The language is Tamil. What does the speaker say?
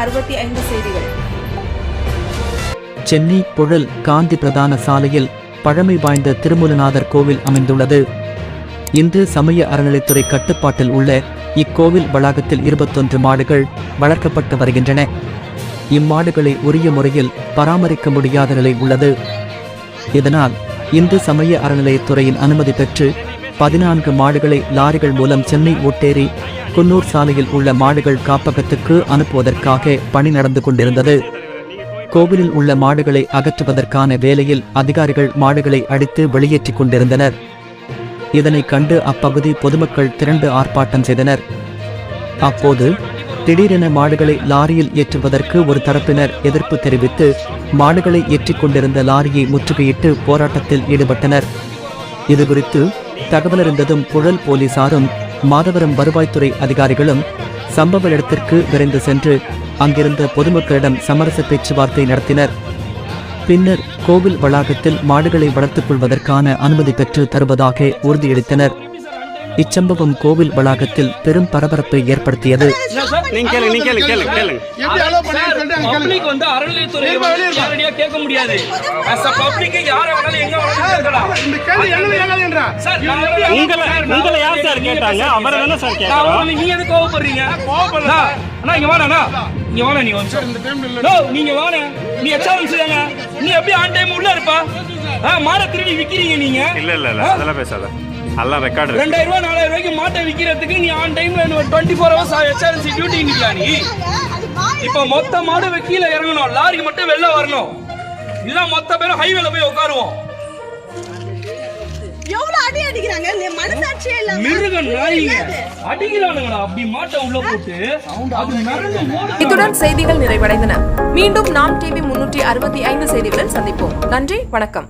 அறுபத்தி ஐந்து செய்திகள். சென்னை புழல் காந்தி பிரதான சாலையில் பழமை வாய்ந்த திருமூலநாதர் கோவில் அமைந்துள்ளது. இந்து சமய அறநிலைத்துறை கட்டுப்பாட்டில் உள்ள இக்கோவில் வளாகத்தில் இருபத்தொன்று மாடுகள் வளர்க்கப்பட்டு வருகின்றன. இம்மாடுகளை உரிய முறையில் பராமரிக்க முடியாத நிலை உள்ளது. இதனால் இந்து சமய அறநிலையத்துறையின் அனுமதி பெற்று பதினான்கு மாடுகளை லாரிகள் மூலம் சென்னை ஓட்டேரி குன்னூர் சாலையில் உள்ள மாடுகள் காப்பகத்துக்கு அனுப்புவதற்காக பணி நடந்து கொண்டிருந்தது. கோவிலில் உள்ள மாடுகளை அகற்றுவதற்கான வேலையில் அதிகாரிகள் மாடுகளை அடித்து வெளியேற்றிக் கொண்டிருந்தனர். இதனைக் கண்டு அப்பகுதி பொதுமக்கள் திரண்டு ஆர்ப்பாட்டம் செய்தனர். அப்போது திடீரென மாடுகளை லாரியில் ஏற்றுவதற்கு ஒரு தரப்பினர் எதிர்ப்பு தெரிவித்து மாடுகளை ஏற்றிக் கொண்டிருந்த லாரியை முற்றுகையிட்டு போராட்டத்தில் ஈடுபட்டனர். இதுகுறித்து தகவலறிந்ததும் புழல் போலீசாரும் மாதவரம் வருவாய்த்துறை அதிகாரிகளும் சம்பவ இடத்திற்கு விரைந்து சென்று அங்கிருந்த பொதுமக்களிடம் சமரச பேச்சுவார்த்தை நடத்தினர். பின்னர் கோவில் வளாகத்தில் மாடுகளை வளர்த்துக் கொள்வதற்கான அனுமதி பெற்று தருவதாக உறுதியளித்தனர். இச்சம்பவம் கோவில் வளாகத்தில் பெரும் பரபரப்பை ஏற்படுத்தியது. நீங்க கேளுங்க நீங்க கேளுங்க கேளுங்க. கேளுங்க. எப்படி அங்க கேளுங்க. பப்ளிக் வந்து அறநிலையத்துறை. நேரடியா கேட்க முடியாது. as a public யார வேணாலும் எங்க வேணாலும் கேட்கலாம். இந்த கேள்வி என்னது ஏகாதுன்றா? சார் உங்களை உங்களை யார் சார் கேட்டாங்க? அவரை தானே சார் உங்களை நீங்க எதுக்கு கோவப்படுறீங்க? அண்ணா, அண்ணா இங்க வாடா அண்ணா. இங்க வாடா நீங்க வந்து. இந்த time ல இல்ல. நோ நீங்க வாடா நீ எச்சாரம் செய்யாங்க. நீ எப்படி மாடை திருடி விக்கிறீங்க நீங்க? இல்ல இல்ல இல்ல அதெல்லாம் பேசாத. எல்லாம் ரெக்கார்டு இருக்கு. ரெண்டாயிரம் ரூபாய் நாலாயிரம் ரூபாய்க்கு மாட்டை விக்கிறதுக்கு நீ ஆன் டைம்ல twenty four hours HRNC duty நிக்கா நீ? இப்போ மொத்த மாடு கீழே இறங்கணும். லாரி மட்டும் வெளில வரணும். இல்ல மொத்த பேரும் ஹைவேல போய் உட்காருவோம். எவ்வளவு அடி அடிக்கிறாங்க? நீ மனசாட்சியே இல்லாம. மிருக நாயிங்க. அடிக்கிறானுங்களா அப்படி மாட்டை உள்ள போட்டு. இத்துடன் செய்திகள் நிறைவடைந்தன. மீண்டும் நாம் டிவி முன்னூற்றி அறுபத்தி ஐந்து செய்திகளில் சந்திப்போம். நன்றி வணக்கம்.